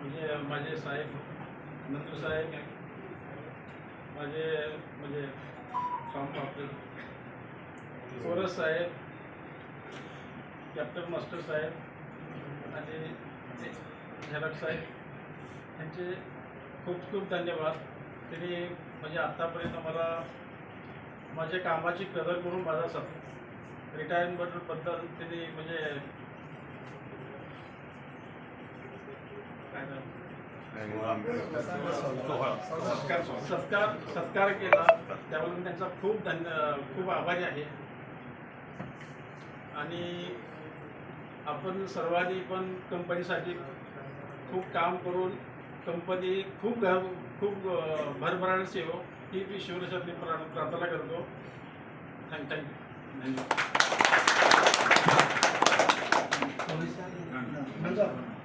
म्हणजे माझे साहेब नंदू साहेब माझे म्हणजे काम आपले साहेब कॅप्टन मास्टर साहेब आणि झलक साहेब यांचे खूप खूप धन्यवाद. त्यांनी म्हणजे आत्तापर्यंत मला माझ्या कामाची कदर करून माझा सप रिटायरमेंटबद्दल त्यांनी म्हणजे सत्कार सत्कार सत्कार केला. त्याबद्दल मी त्यांचा खूप धन्य खूप आभारी आहे. आणि आपण सर्वांनी पण कंपनीसाठी खूप काम करून कंपनी खूप घ- खूप भरभराट येऊ ही मी शिवरासाठी प्रार्थना करतो. थँक थँक्यू धन्यवाद.